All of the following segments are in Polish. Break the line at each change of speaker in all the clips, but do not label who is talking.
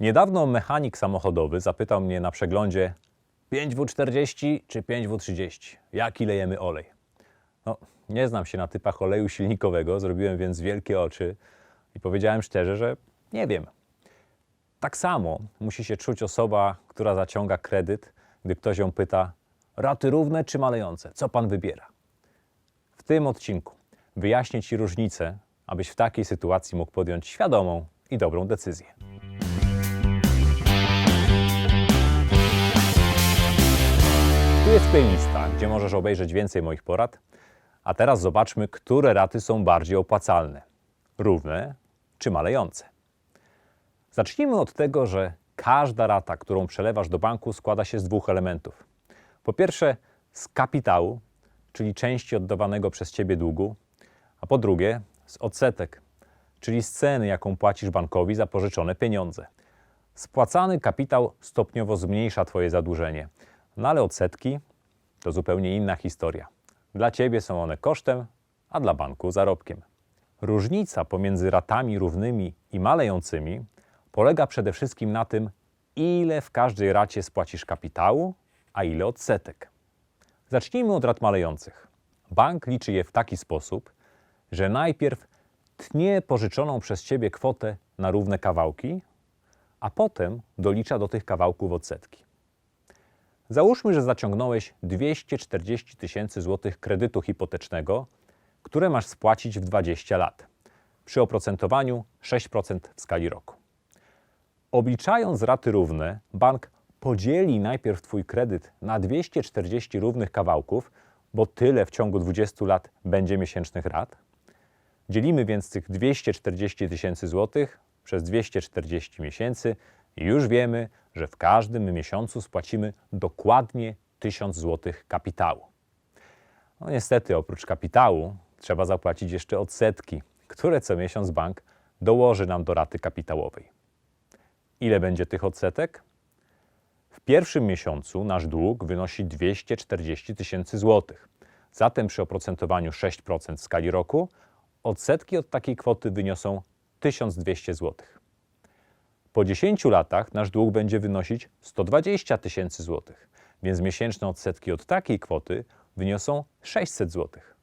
Niedawno mechanik samochodowy zapytał mnie na przeglądzie 5W40 czy 5W30, jaki lejemy olej. No, nie znam się na typach oleju silnikowego, zrobiłem więc wielkie oczy i powiedziałem szczerze, że nie wiem. Tak samo musi się czuć osoba, która zaciąga kredyt, gdy ktoś ją pyta: raty równe czy malejące? Co pan wybiera? W tym odcinku wyjaśnię Ci różnicę, abyś w takiej sytuacji mógł podjąć świadomą i dobrą decyzję. Jest playlista, gdzie możesz obejrzeć więcej moich porad. A teraz zobaczmy, które raty są bardziej opłacalne: równe czy malejące. Zacznijmy od tego, że każda rata, którą przelewasz do banku, składa się z dwóch elementów. Po pierwsze, z kapitału, czyli części oddawanego przez ciebie długu, a po drugie, z odsetek, czyli z ceny, jaką płacisz bankowi za pożyczone pieniądze. Spłacany kapitał stopniowo zmniejsza Twoje zadłużenie, no ale odsetki to zupełnie inna historia. Dla Ciebie są one kosztem, a dla banku zarobkiem. Różnica pomiędzy ratami równymi i malejącymi polega przede wszystkim na tym, ile w każdej racie spłacisz kapitału, a ile odsetek. Zacznijmy od rat malejących. Bank liczy je w taki sposób, że najpierw tnie pożyczoną przez Ciebie kwotę na równe kawałki, a potem dolicza do tych kawałków odsetki. Załóżmy, że zaciągnąłeś 240 tysięcy złotych kredytu hipotecznego, które masz spłacić w 20 lat, przy oprocentowaniu 6% w skali roku. Obliczając raty równe, bank podzieli najpierw Twój kredyt na 240 równych kawałków, bo tyle w ciągu 20 lat będzie miesięcznych rat. Dzielimy więc tych 240 tysięcy złotych przez 240 miesięcy i już wiemy, że w każdym miesiącu spłacimy dokładnie 1000 złotych kapitału. No niestety, oprócz kapitału trzeba zapłacić jeszcze odsetki, które co miesiąc bank dołoży nam do raty kapitałowej. Ile będzie tych odsetek? W pierwszym miesiącu nasz dług wynosi 240 tysięcy złotych. Zatem przy oprocentowaniu 6% w skali roku odsetki od takiej kwoty wyniosą 1200 złotych. Po 10 latach nasz dług będzie wynosić 120 tysięcy złotych, więc miesięczne odsetki od takiej kwoty wyniosą 600 złotych.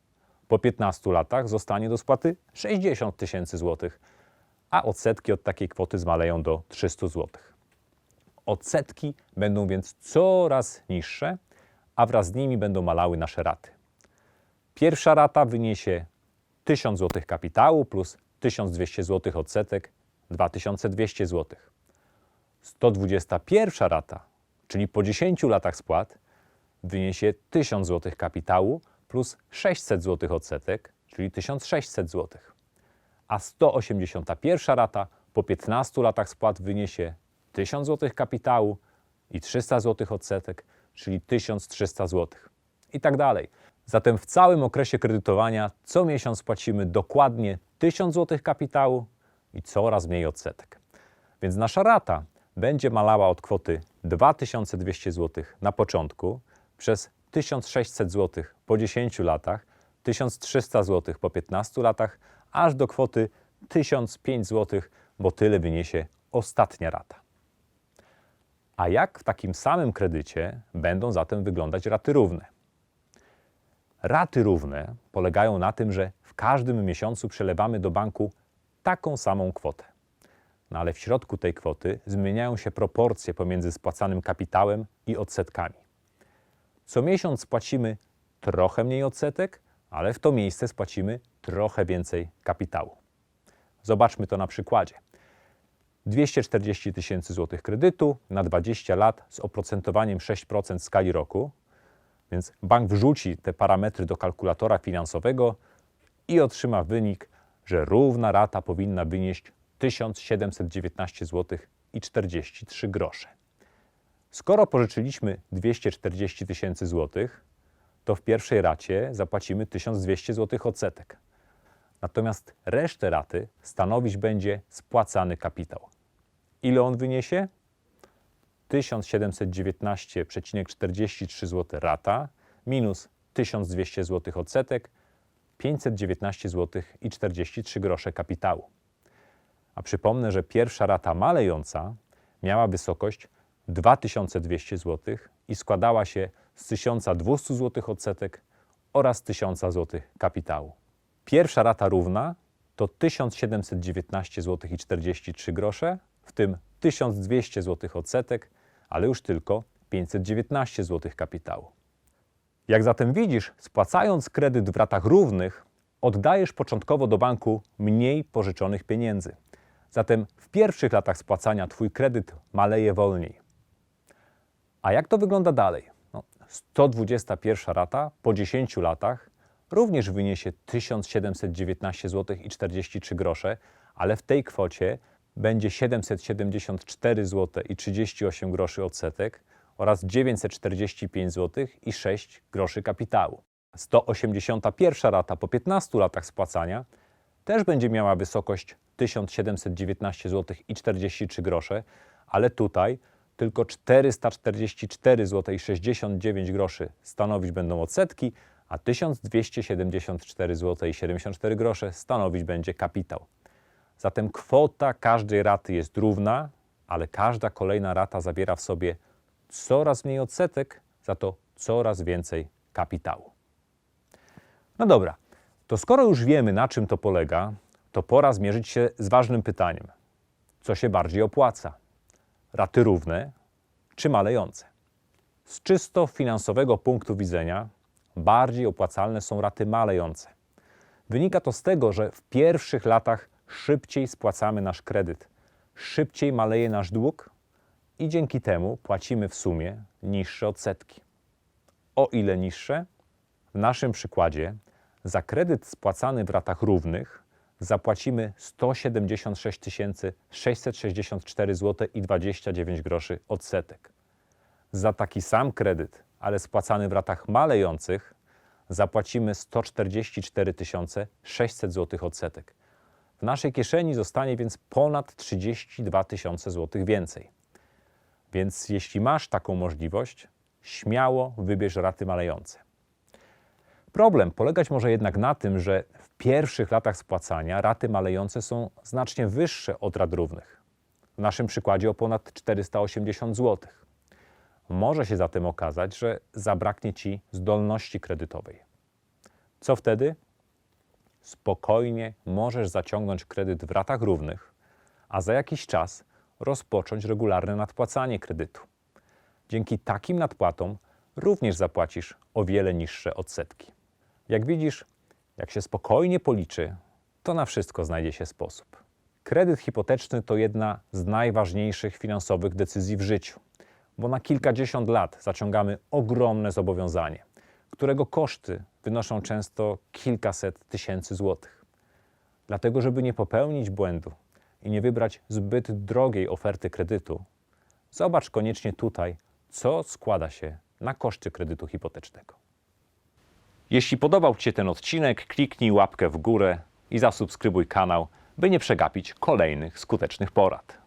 Po 15 latach zostanie do spłaty 60 tysięcy złotych, a odsetki od takiej kwoty zmaleją do 300 złotych. Odsetki będą więc coraz niższe, a wraz z nimi będą malały nasze raty. Pierwsza rata wyniesie 1000 zł kapitału plus 1200 zł odsetek 2200 zł. 121 rata, czyli po 10 latach spłat, wyniesie 1000 zł kapitału plus 600 zł odsetek, czyli 1600 zł. A 181 rata po 15 latach spłat wyniesie 1000 zł kapitału i 300 zł odsetek, czyli 1300 zł. I tak dalej. Zatem w całym okresie kredytowania co miesiąc płacimy dokładnie 1000 zł kapitału i coraz mniej odsetek. Więc nasza rata będzie malała od kwoty 2200 zł na początku przez 1600 zł po 10 latach, 1300 zł po 15 latach, aż do kwoty 1005 zł, bo tyle wyniesie ostatnia rata. A jak w takim samym kredycie będą zatem wyglądać raty równe? Raty równe polegają na tym, że w każdym miesiącu przelewamy do banku taką samą kwotę. No ale w środku tej kwoty zmieniają się proporcje pomiędzy spłacanym kapitałem i odsetkami. Co miesiąc płacimy trochę mniej odsetek, ale w to miejsce spłacimy trochę więcej kapitału. Zobaczmy to na przykładzie. 240 tysięcy złotych kredytu na 20 lat z oprocentowaniem 6% w skali roku, więc bank wrzuci te parametry do kalkulatora finansowego i otrzyma wynik, że równa rata powinna wynieść 1719 zł i 43 grosze. Skoro pożyczyliśmy 240 tysięcy złotych, to w pierwszej racie zapłacimy 1200 zł odsetek. Natomiast resztę raty stanowić będzie spłacany kapitał. Ile on wyniesie? 1719,43 zł rata minus 1200 zł odsetek 519 zł i 43 grosze kapitału. A przypomnę, że pierwsza rata malejąca miała wysokość 2200 zł i składała się z 1200 zł odsetek oraz 1000 zł kapitału. Pierwsza rata równa to 1719 zł i 43 grosze, w tym 1200 zł odsetek, ale już tylko 519 zł kapitału. Jak zatem widzisz, spłacając kredyt w ratach równych, oddajesz początkowo do banku mniej pożyczonych pieniędzy. Zatem w pierwszych latach spłacania Twój kredyt maleje wolniej. A jak to wygląda dalej? No, 121 rata po 10 latach również wyniesie 1719 zł i 43 grosze, ale w tej kwocie będzie 774 zł i 38 groszy odsetek oraz 945 zł i 6 groszy kapitału. 181 rata po 15 latach spłacania też będzie miała wysokość 1719 zł i 43 grosze, ale tutaj tylko 444 zł i 69 groszy stanowić będą odsetki, a 1274 zł i 74 grosze stanowić będzie kapitał. Zatem kwota każdej raty jest równa, ale każda kolejna rata zawiera w sobie coraz mniej odsetek, za to coraz więcej kapitału. No dobra, to skoro już wiemy, na czym to polega, to pora zmierzyć się z ważnym pytaniem: co się bardziej opłaca? Raty równe czy malejące? Z czysto finansowego punktu widzenia bardziej opłacalne są raty malejące. Wynika to z tego, że w pierwszych latach szybciej spłacamy nasz kredyt, szybciej maleje nasz dług i dzięki temu płacimy w sumie niższe odsetki. O ile niższe? W naszym przykładzie za kredyt spłacany w ratach równych zapłacimy 176 664 zł i 29 groszy odsetek. Za taki sam kredyt, ale spłacany w ratach malejących, zapłacimy 144 600 zł odsetek. W naszej kieszeni zostanie więc ponad 32 tysiące złotych więcej. Więc jeśli masz taką możliwość, śmiało wybierz raty malejące. Problem polegać może jednak na tym, że w pierwszych latach spłacania raty malejące są znacznie wyższe od rat równych. W naszym przykładzie o ponad 480 zł. Może się zatem okazać, że zabraknie Ci zdolności kredytowej. Co wtedy? Spokojnie możesz zaciągnąć kredyt w ratach równych, a za jakiś czas rozpocząć regularne nadpłacanie kredytu. Dzięki takim nadpłatom również zapłacisz o wiele niższe odsetki. Jak widzisz, jak się spokojnie policzy, to na wszystko znajdzie się sposób. Kredyt hipoteczny to jedna z najważniejszych finansowych decyzji w życiu, bo na kilkadziesiąt lat zaciągamy ogromne zobowiązanie, którego koszty wynoszą często kilkaset tysięcy złotych. Dlatego, żeby nie popełnić błędu i nie wybrać zbyt drogiej oferty kredytu, zobacz koniecznie tutaj, co składa się na koszty kredytu hipotecznego. Jeśli podobał Ci się ten odcinek, kliknij łapkę w górę i zasubskrybuj kanał, by nie przegapić kolejnych skutecznych porad.